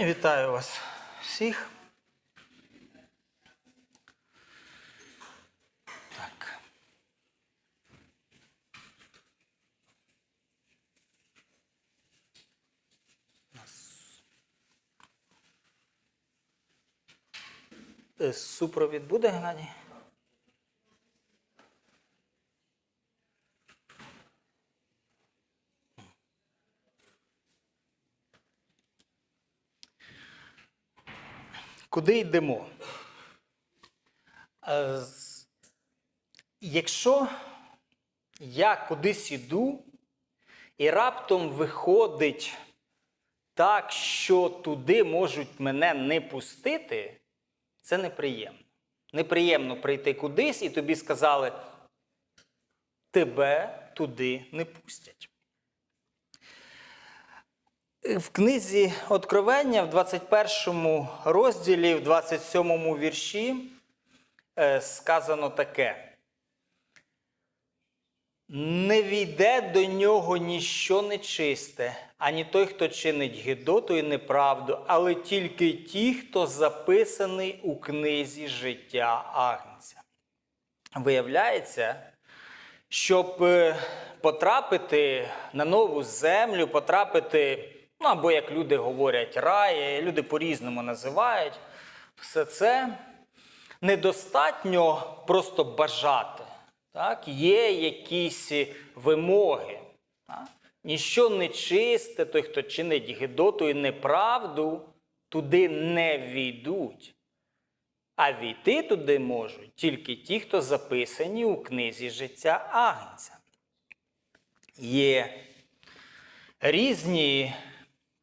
Вітаю вас всіх. Так. Е, Супровід буде, Геннадій? Куди йдемо? Е, Якщо я кудись іду, і раптом виходить так, що туди можуть мене не пустити, це неприємно. Неприємно прийти кудись і тобі сказали, тебе туди не пустять. В книзі Откровення в 21 розділі, в 27 вірші е, сказано таке. Не війде до нього ніщо нечисте, ані той, хто чинить гидоту і неправду, але тільки ті, хто записаний у книзі життя Агнця. Виявляється, щоб е, потрапити на нову землю, потрапити, ну або як люди говорять, рай, люди по-різному називають, все це недостатньо просто бажати. Так? Є якісь вимоги. Так? Ніщо нечисте, той, хто чинить гидоту і неправду, туди не війдуть. А війти туди можуть тільки ті, хто записані у книзі життя Агнця. Є різні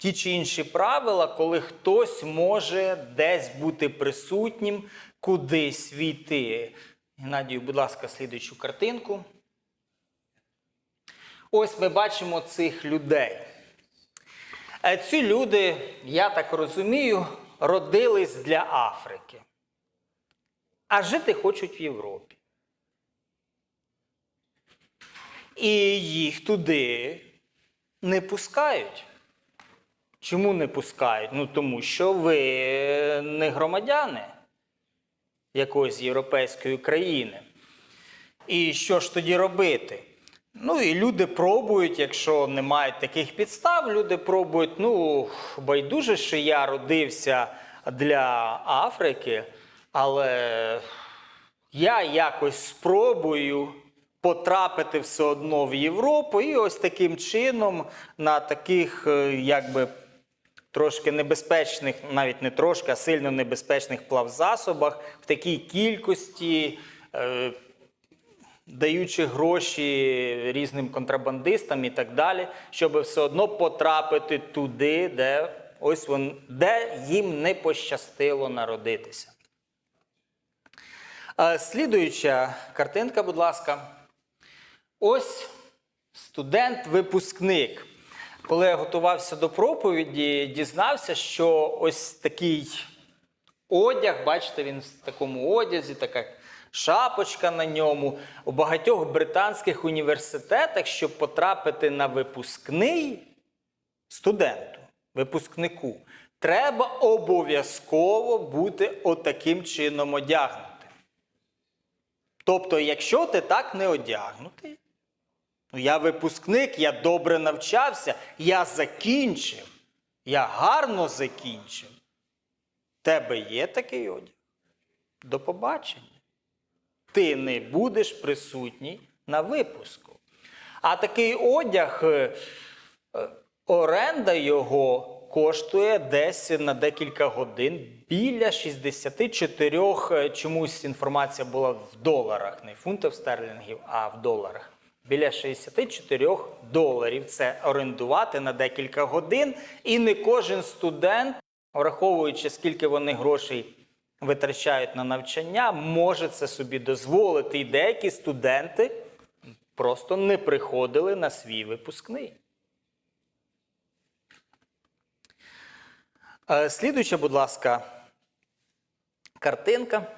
ті чи інші правила, коли хтось може десь бути присутнім, кудись війти. Геннадію, будь ласка, слідуючу картинку. Ось ми бачимо цих людей. Е, Ці люди, я так розумію, родились для Африки, а жити хочуть в Європі. І їх туди не пускають. Чому не пускають? Ну тому що ви не громадяни якоїсь європейської країни. І що ж тоді робити? Ну і люди пробують, якщо не мають таких підстав, люди пробують, ну, байдуже, що я родився для Африки, але я якось спробую потрапити все одно в Європу, і ось таким чином на таких, е, якби трошки небезпечних, навіть не трошки, а сильно небезпечних плавзасобах, в такій кількості, е, даючи гроші різним контрабандистам і так далі, щоб все одно потрапити туди, де ось вон, де їм не пощастило народитися. Е, Слідуюча картинка, будь ласка. Ось студент-випускник. Коли я готувався до проповіді, дізнався, що ось такий одяг, бачите, він в такому одязі, така шапочка на ньому. У багатьох британських університетах, щоб потрапити на випускний студенту, випускнику, треба обов'язково бути отаким чином одягнутим. Тобто, якщо ти так не одягнутий, ну я випускник, я добре навчався, я закінчив, я гарно закінчив. Тебе є такий одяг? До побачення. Ти не будеш присутній на випуску. А такий одяг, е, е, оренда його коштує десь на декілька годин біля 64, е, чомусь інформація була в доларах, не фунтів стерлінгів, а в доларах. Біля 64 доларів це орендувати на декілька годин. І не кожен студент, враховуючи, скільки вони грошей витрачають на навчання, може це собі дозволити. І деякі студенти просто не приходили на свій випускний. Е, Слідуюча, будь ласка, картинка.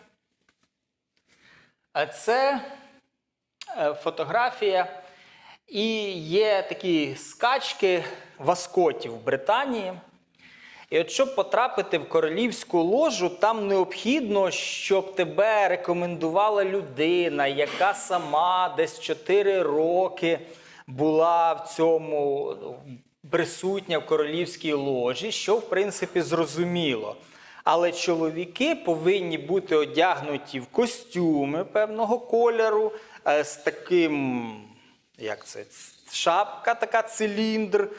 Е, Це фотографія. І є такі скачки в Аскоті в Британії. І от щоб потрапити в королівську ложу, там необхідно, щоб тебе рекомендувала людина, яка сама десь 4 роки була в цьому присутня в королівській ложі, що в принципі зрозуміло. Але чоловіки повинні бути одягнуті в костюми певного кольору е, з таким, як це, шапка, така циліндр.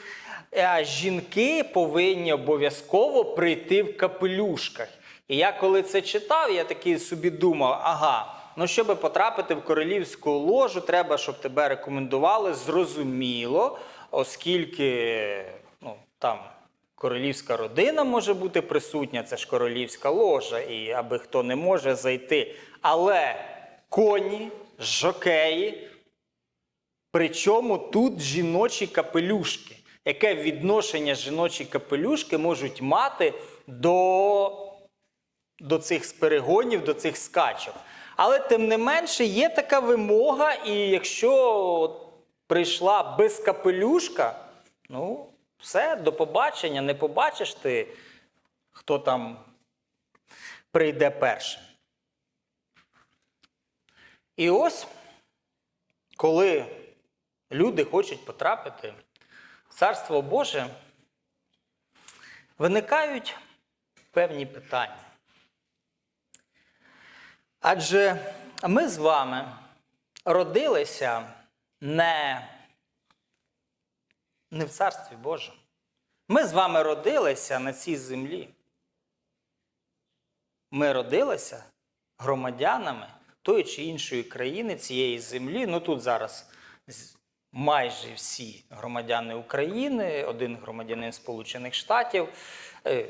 А жінки повинні обов'язково прийти в капелюшках. І я коли це читав, я такий собі думав: ага, ну щоб потрапити в королівську ложу, треба, щоб тебе рекомендували зрозуміло, оскільки ну, там королівська родина може бути присутня, це ж королівська ложа, і аби хто не може зайти. Але коні, жокеї, причому тут жіночі капелюшки. Яке відношення жіночі капелюшки можуть мати до, до цих сперегонів, до цих скачок? Але тим не менше є така вимога, і якщо прийшла без капелюшка, ну, все, до побачення, не побачиш ти, хто там прийде першим. І ось, коли люди хочуть потрапити в Царство Боже, виникають певні питання. Адже ми з вами родилися не, не в Царстві Божому. Ми з вами родилися на цій землі. Ми родилися громадянами тої чи іншої країни цієї землі. Ну тут зараз майже всі громадяни України, один громадянин Сполучених Штатів. Е,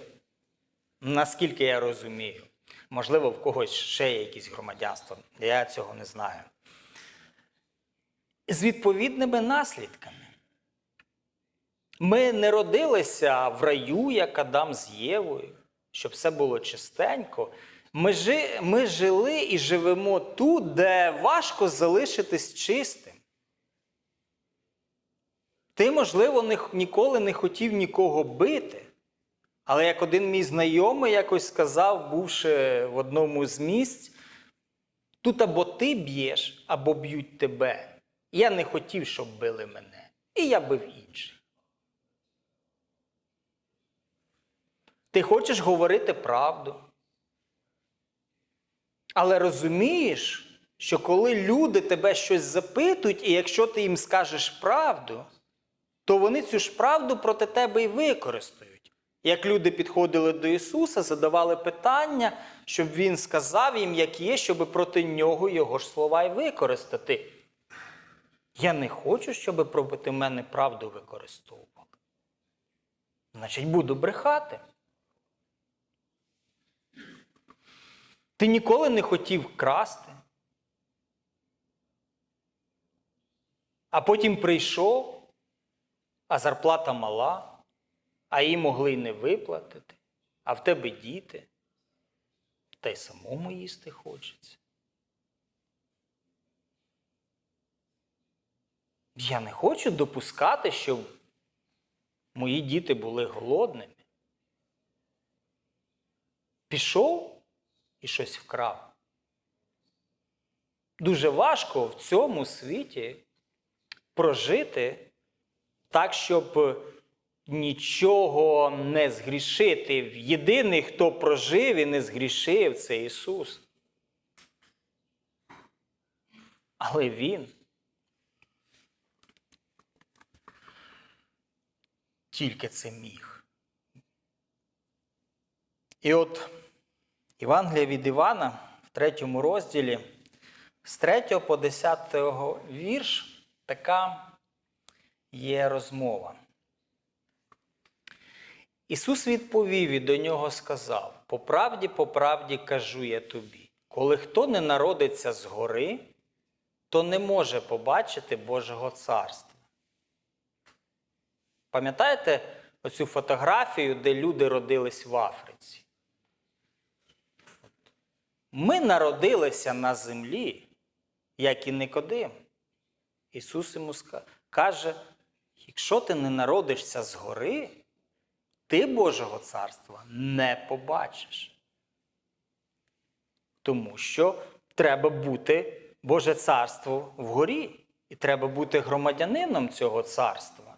Наскільки я розумію, можливо, в когось ще є якісь громадянства. Я цього не знаю. З відповідними наслідками. Ми не родилися в раю, як Адам з Євою, щоб все було чистенько. Ми, жи, ми жили і живемо тут, де важко залишитись чистим. Ти, можливо, не, ніколи не хотів нікого бити. Але як один мій знайомий якось сказав, бувши в одному з місць, тут або ти б'єш, або б'ють тебе. Я не хотів, щоб били мене. І я бив інших. Ти хочеш говорити правду. Але розумієш, що коли люди тебе щось запитують, і якщо ти їм скажеш правду, то вони цю ж правду проти тебе і використають. Як люди підходили до Ісуса, задавали питання, щоб Він сказав їм, як є, щоб проти нього його ж слова й використати. Я не хочу, щоб проти мене правду використовували. Значить, буду брехати. Ти ніколи не хотів красти. А потім прийшов, а зарплата мала, а її могли й не виплатити, а в тебе діти, та й самому їсти хочеться. Я не хочу допускати, щоб мої діти були голодними. Пішов і щось вкрав. Дуже важко в цьому світі прожити так, щоб нічого не згрішити. Єдиний, хто прожив і не згрішив, це Ісус. Але Він тільки це міг. І от Євангелія від Івана в третьому розділі з 3 по 10 вірш така є розмова. Ісус відповів і до нього сказав: По правді, по правді кажу я тобі, коли хто не народиться згори, то не може побачити Божого царства. Пам'ятаєте оцю фотографію, де люди родились в Африці? Ми народилися на землі, як і Никодим. Ісус йому каже: якщо ти не народишся згори, ти Божого царства не побачиш. Тому що треба бути Боже царство вгорі, і треба бути громадянином цього царства.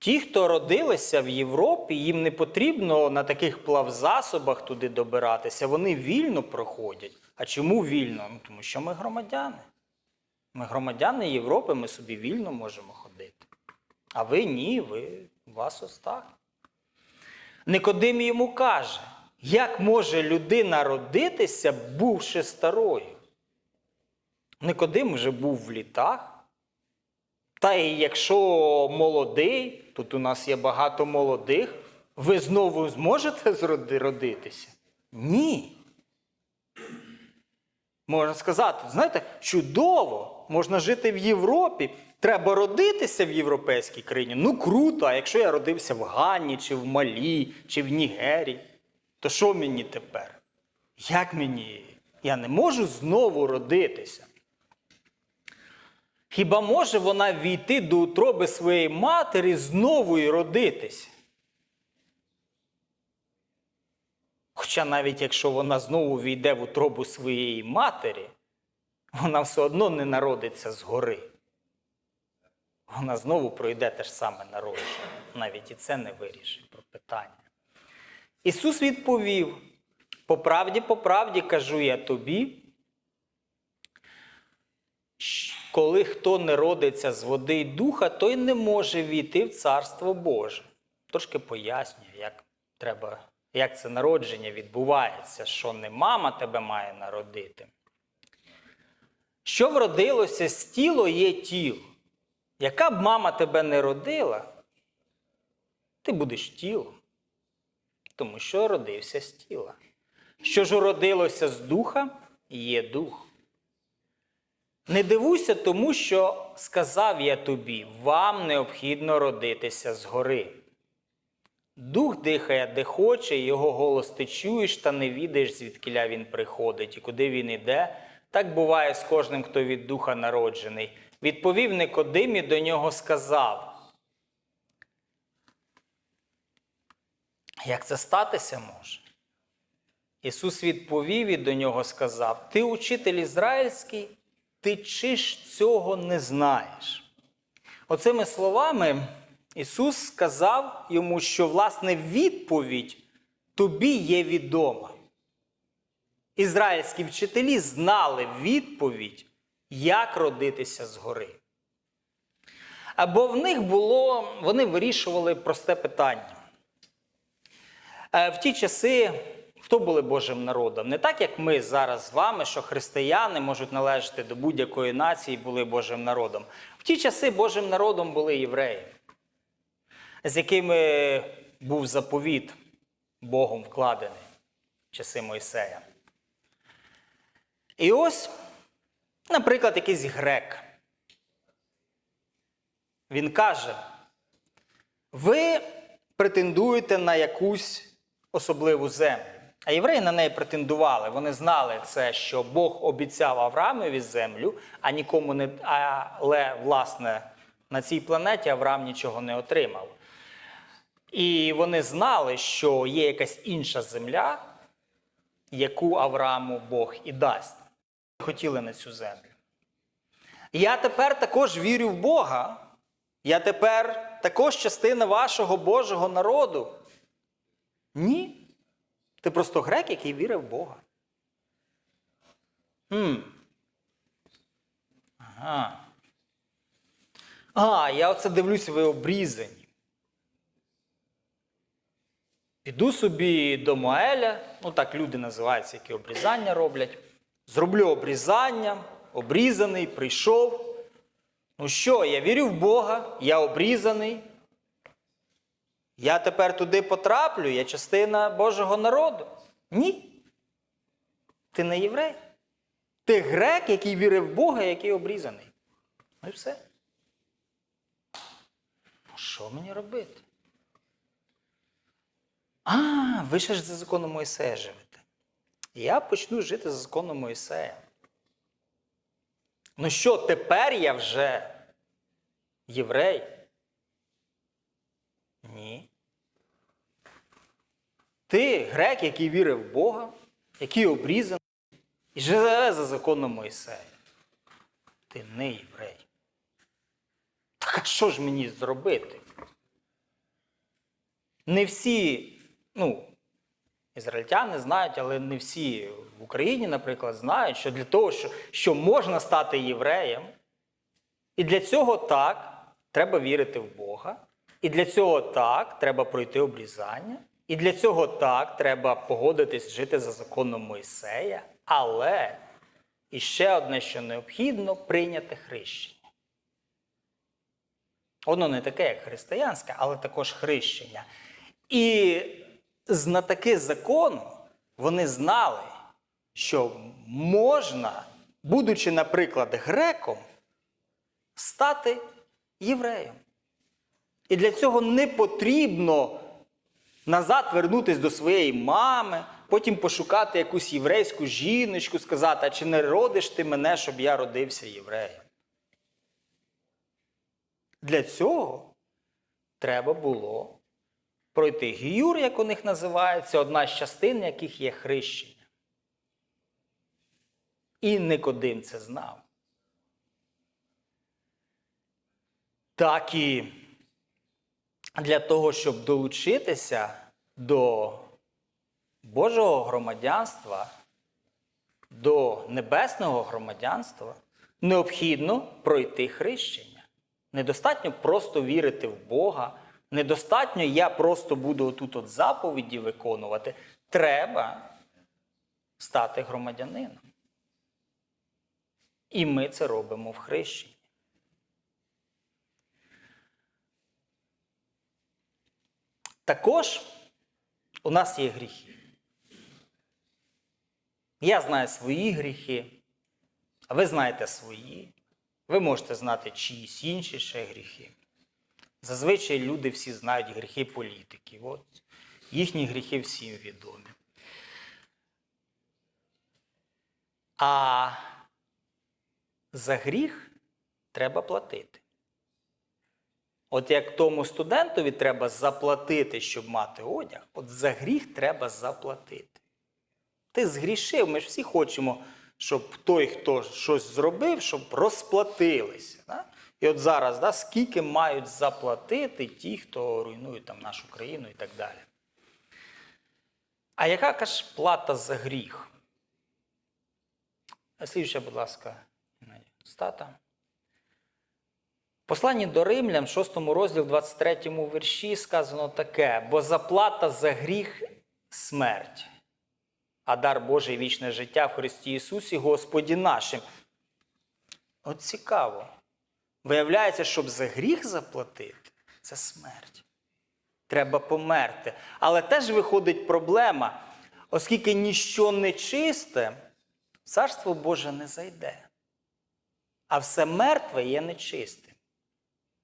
Ті, хто родилися в Європі, їм не потрібно на таких плавзасобах туди добиратися, вони вільно проходять. А чому вільно? Ну, тому що ми громадяни. Ми громадяни Європи, ми собі вільно можемо ходити. А ви ні, ви вас ось так. Никодим йому каже, як може людина родитися, бувши старою? Никодим вже був в літах. Та і якщо молодий, тут у нас є багато молодих, ви знову зможете зроди- родитися? Ні. Можна сказати, знаєте, чудово, можна жити в Європі, треба родитися в європейській країні. Ну круто, а якщо я родився в Ганні, чи в Малі, чи в Нігерії, то що мені тепер? Як мені? Я не можу знову родитися. Хіба може вона війти до утроби своєї матері знову і родитися? Хоча навіть якщо вона знову війде в утробу своєї матері, вона все одно не народиться згори. Вона знову пройде те ж саме народження. Навіть і це не вирішить про питання. Ісус відповів: по правді, по правді кажу я тобі, коли хто не родиться з води й духа, той не може війти в Царство Боже. Трошки пояснюю, як треба, як це народження відбувається, що не мама тебе має народити. Що вродилося з тіло є тіло. Яка б мама тебе не родила, ти будеш тілом, тому що родився з тіла. Що ж уродилося з духа, є дух. Не дивуйся тому, що сказав я тобі, вам необхідно родитися згори. Дух дихає, де хоче, його голос ти чуєш, та не відаєш, звідкиля він приходить і куди він іде. Так буває з кожним, хто від духа народжений. Відповів Никодим і до нього сказав. Як це статися може? Ісус відповів і до нього сказав: Ти учитель ізраїльський, ти чи ж цього не знаєш? Оцими словами Ісус сказав йому, що власне відповідь тобі є відома. Ізраїльські вчителі знали відповідь, як родитися згори. Або в них було, вони вирішували просте питання. Е, В ті часи хто були Божим народом? Не так, як ми зараз з вами, що християни можуть належати до будь-якої нації, були Божим народом. В ті часи Божим народом були євреї, з якими був заповіт Богом вкладений в часи Мойсея. І ось, наприклад, якийсь грек. Він каже: ви претендуєте на якусь особливу землю. А євреї на неї претендували. Вони знали це, що Бог обіцяв Авраамові землю, а нікому не. Але, власне, на цій планеті Авраам нічого не отримав. І вони знали, що є якась інша земля, яку Аврааму Бог і дасть. Хотіли на цю землю. Я тепер також вірю в Бога. Я тепер також частина вашого Божого народу. Ні. Ти просто грек, який вірив в Бога. Хм. Ага. А, я оце дивлюсь, ви обрізані. Піду собі до Моеля, ну так люди називаються, які обрізання роблять. Зроблю обрізання, обрізаний, прийшов. Ну що, я вірю в Бога, я обрізаний. Я тепер туди потраплю, я частина Божого народу. Ні. Ти не єврей. Ти грек, який вірив в Бога, який обрізаний. Ну і все. Ну, що мені робити? А, ви ще ж за законом Моїсея живете. Я почну жити за законом Моїсея. Ну що, тепер я вже єврей? Ні. Ти грек, який вірив в Бога, який обрізаний і живе за законом Мойсея. Ти не єврей. Так а що ж мені зробити? Не всі, ну, ізраїльтяни знають, але не всі в Україні, наприклад, знають, що для того, що, що можна стати євреєм, і для цього так треба вірити в Бога. І для цього так треба пройти обрізання. І для цього так треба погодитись жити за законом Мойсея. Але і ще одне, що необхідно, прийняти хрещення. Воно не таке, як християнське, але також хрещення. І знатоки закону вони знали, що можна, будучи, наприклад, греком, стати євреєм. І для цього не потрібно назад вернутися до своєї мами, потім пошукати якусь єврейську жіночку, сказати, а чи не родиш ти мене, щоб я родився євреєм? Для цього треба було пройти гіюр, як у них називається, одна з частин яких є хрещення. І Никодим це знав. Так і для того, щоб долучитися до Божого громадянства, до небесного громадянства, необхідно пройти хрещення. Недостатньо просто вірити в Бога, недостатньо я просто буду отут от заповіді виконувати. Треба стати громадянином. І ми це робимо в хрещенні. Також у нас є гріхи. Я знаю свої гріхи, а ви знаєте свої. Ви можете знати чиїсь інші ще гріхи. Зазвичай люди всі знають гріхи політиків. От їхні гріхи всім відомі. А за гріх треба платити. От як тому студентові треба заплатити, щоб мати одяг, от за гріх треба заплатити. Ти згрішив, ми ж всі хочемо, щоб той, хто щось зробив, щоб розплатилися. Да? І от зараз, да, скільки мають заплатити ті, хто руйнує там нашу країну і так далі. А яка ж плата за гріх? Слідуюча, будь ласка, стата. Посланні до Римлян, 6 розділ, 23 вірші сказано таке: бо заплата за гріх смерть, а дар Божий вічне життя в Христі Ісусі, Господі нашим. От цікаво. Виявляється, щоб за гріх заплатити, це смерть. Треба померти. Але теж виходить проблема, оскільки ніщо не чисте, царство Боже не зайде. А все мертве є нечистим.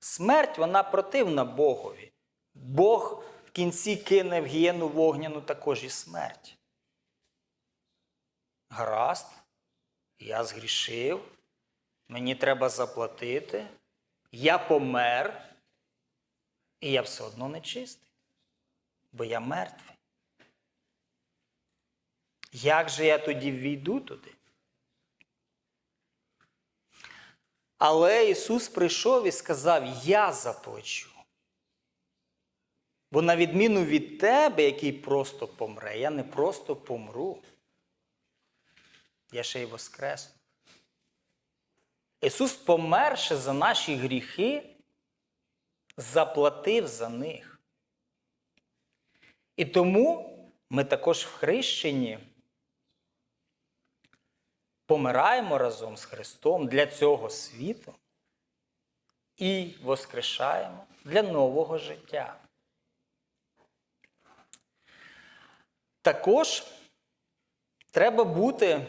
Смерть вона противна Богові. Бог в кінці кине в гієну вогняну також і смерть. Гаразд, я згрішив, мені треба заплатити, я помер, і я все одно не чистий, бо я мертвий. Як же я тоді війду туди? Але Ісус прийшов і сказав: Я заплачу. Бо на відміну від тебе, який просто помре, я не просто помру. Я ще й воскресну. Ісус, померши за наші гріхи, заплатив за них. І тому ми також в хрещенні помираємо разом з Христом для цього світу і воскрешаємо для нового життя. Також треба бути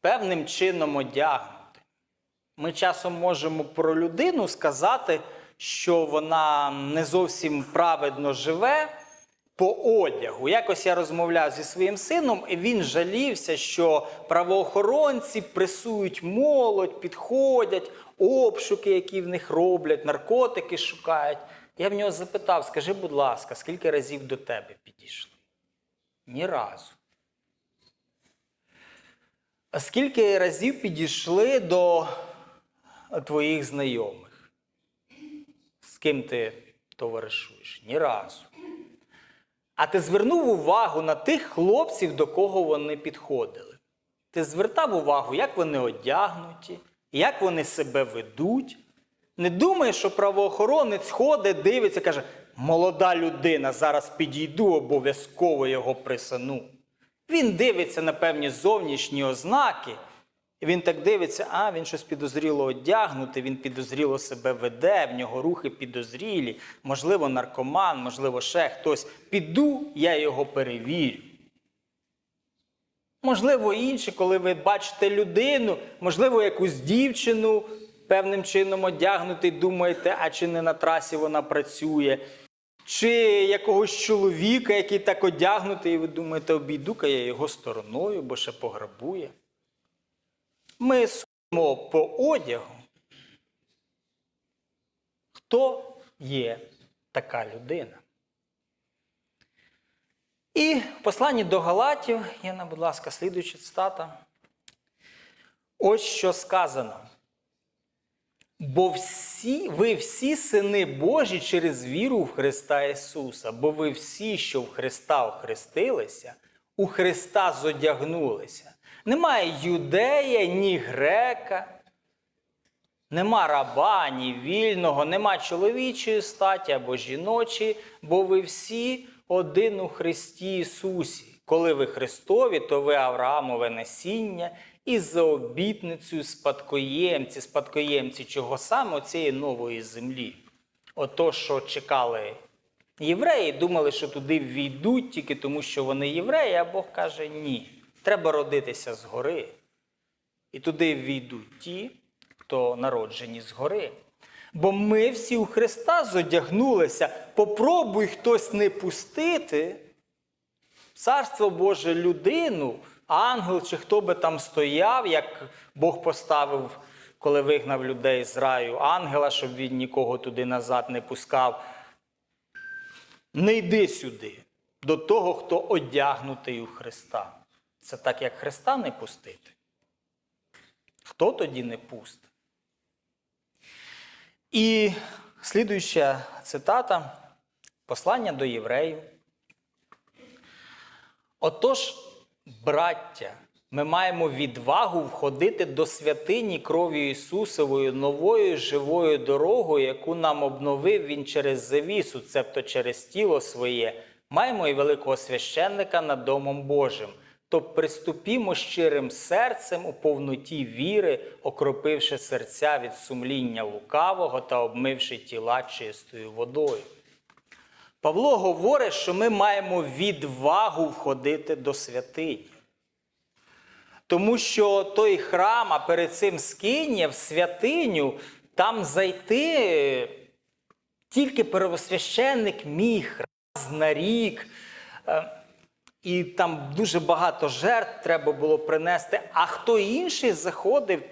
певним чином одягнути. Ми часом можемо про людину сказати, що вона не зовсім праведно живе по одягу. Якось я розмовляв зі своїм сином, і він жалівся, що правоохоронці пресують молодь, підходять, обшуки, які в них роблять, наркотики шукають. Я в нього запитав: скажи, будь ласка, скільки разів до тебе підійшли? Ні разу. А скільки разів підійшли до твоїх знайомих? З ким ти товаришуєш? Ні разу. А ти звернув увагу на тих хлопців, до кого вони підходили. Ти звертав увагу, як вони одягнуті, як вони себе ведуть. Не думай, що правоохоронець ходить, дивиться, каже, молода людина, зараз підійду, обов'язково його присану. Він дивиться на певні зовнішні ознаки. І він так дивиться, а він щось підозріло одягнутий, він підозріло себе веде, в нього рухи підозрілі, можливо, наркоман, можливо, ще хтось. Піду, я його перевірю. Можливо, інші, коли ви бачите людину, можливо, якусь дівчину певним чином одягнутий, думаєте, а чи не на трасі вона працює, чи якогось чоловіка, який так одягнутий, і ви думаєте, обійду-ка я його стороною, бо ще пограбує. Ми судимо по одягу. Хто є така людина? І в посланні до Галатів, Яна, будь ласка, слідуюча цитата. Ось що сказано. Бо всі, ви всі сини Божі через віру в Христа Ісуса, бо ви всі, що в Христа охрестилися, у Христа зодягнулися. Немає юдея, ні грека, нема раба, ні вільного, нема чоловічої статі або жіночої, бо ви всі один у Христі Ісусі. Коли ви Христові, то ви Авраамове насіння і за обітницею спадкоємці, спадкоємці чого саме цієї нової землі. Ото, що чекали євреї, думали, що туди війдуть тільки тому, що вони євреї, а Бог каже, ні. Треба родитися згори. І туди війдуть ті, хто народжені згори. Бо ми всі у Христа зодягнулися. Попробуй хтось не пустити. Царство Боже людину, ангел чи хто би там стояв, як Бог поставив, коли вигнав людей з раю, ангела, щоб він нікого туди назад не пускав. Не йди сюди, до того, хто одягнутий у Христа. Це так, як Христа не пустити. Хто тоді не пустить? І слідуюча цитата послання до євреїв. Отож, браття, ми маємо відвагу входити до святині кров'ю Ісусовою новою живою дорогою, яку нам обновив Він через завісу, цебто через тіло своє. Маємо і великого священника над Домом Божим. То приступімо щирим серцем у повноті віри, окропивши серця від сумління лукавого та обмивши тіла чистою водою. Павло говорить, що ми маємо відвагу входити до святині. Тому що той храм, а перед цим скинія в святиню, там зайти тільки первосвященник міг раз на рік. І там дуже багато жертв треба було принести. А хто інший заходив,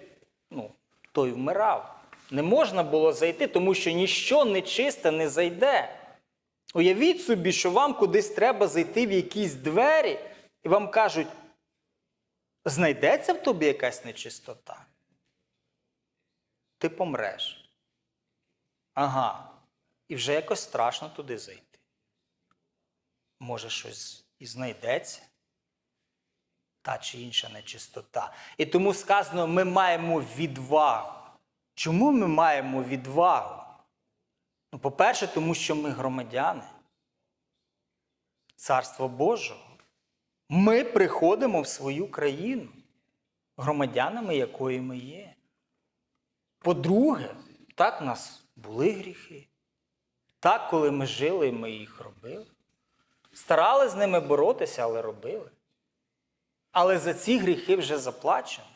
ну, той вмирав. Не можна було зайти, тому що ніщо нечисте не зайде. Уявіть собі, що вам кудись треба зайти в якісь двері, і вам кажуть, знайдеться в тобі якась нечистота? Ти помреш. Ага. І вже якось страшно туди зайти. Може, щось і знайдеться? Та чи інша нечистота. І тому сказано, ми маємо відвагу. Чому ми маємо відвагу? Ну, по-перше, тому що ми громадяни Царства Божого. Ми приходимо в свою країну, громадянами якої ми є. По-друге, так в нас були гріхи. Так, коли ми жили, ми їх робили. Старали з ними боротися, але робили. Але за ці гріхи вже заплачено.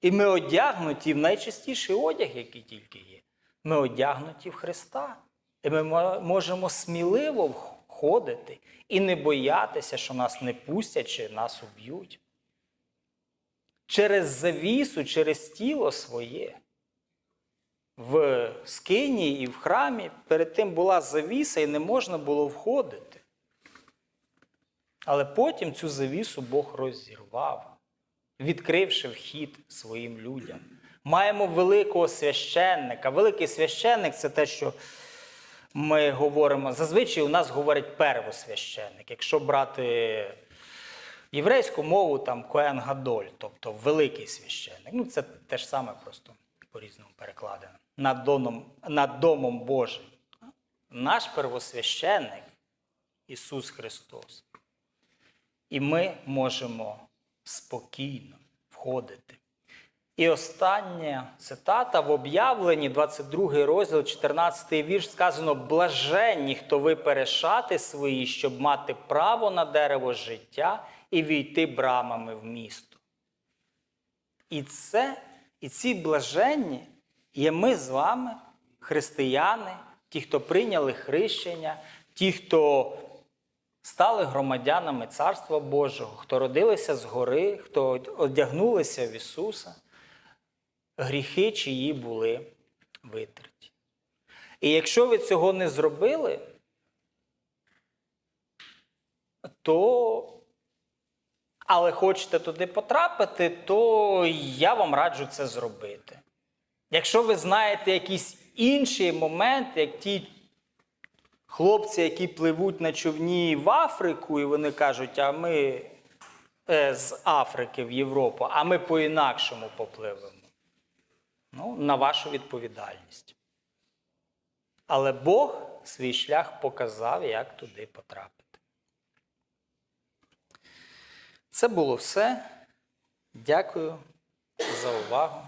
І ми одягнуті в найчистіший одяг, який тільки є. Ми одягнуті в Христа. І ми можемо сміливо входити і не боятися, що нас не пустять чи нас уб'ють. Через завісу, через тіло своє. В скині і в храмі перед тим була завіса, і не можна було входити. Але потім цю завісу Бог розірвав, відкривши вхід своїм людям. Маємо великого священника. Великий священник це те, що ми говоримо. Зазвичай у нас говорять первосвященник. Якщо брати єврейську мову, там Коен Гадоль, тобто великий священник. Ну, це те ж саме просто по-різному перекладено. Над домом, над домом Божим. Наш первосвященник Ісус Христос. І ми можемо спокійно входити. І остання цитата в об'явленні, 22 розділ, 14 вірш, сказано: блаженні, хто ви перешати свої, щоб мати право на дерево життя і війти брамами в місто. І це, і ці блаженні є ми з вами, християни, ті, хто прийняли хрещення, ті, хто стали громадянами Царства Божого, хто родилися згори, хто одягнулися в Ісуса, гріхи чиї були витерті. І якщо ви цього не зробили, то, але хочете туди потрапити, то я вам раджу це зробити. Якщо ви знаєте якісь інші моменти, як ті хлопці, які пливуть на човні в Африку, і вони кажуть, а ми е, з Африки в Європу, а ми по-інакшому попливемо. Ну, на вашу відповідальність. Але Бог свій шлях показав, як туди потрапити. Це було все. Дякую за увагу.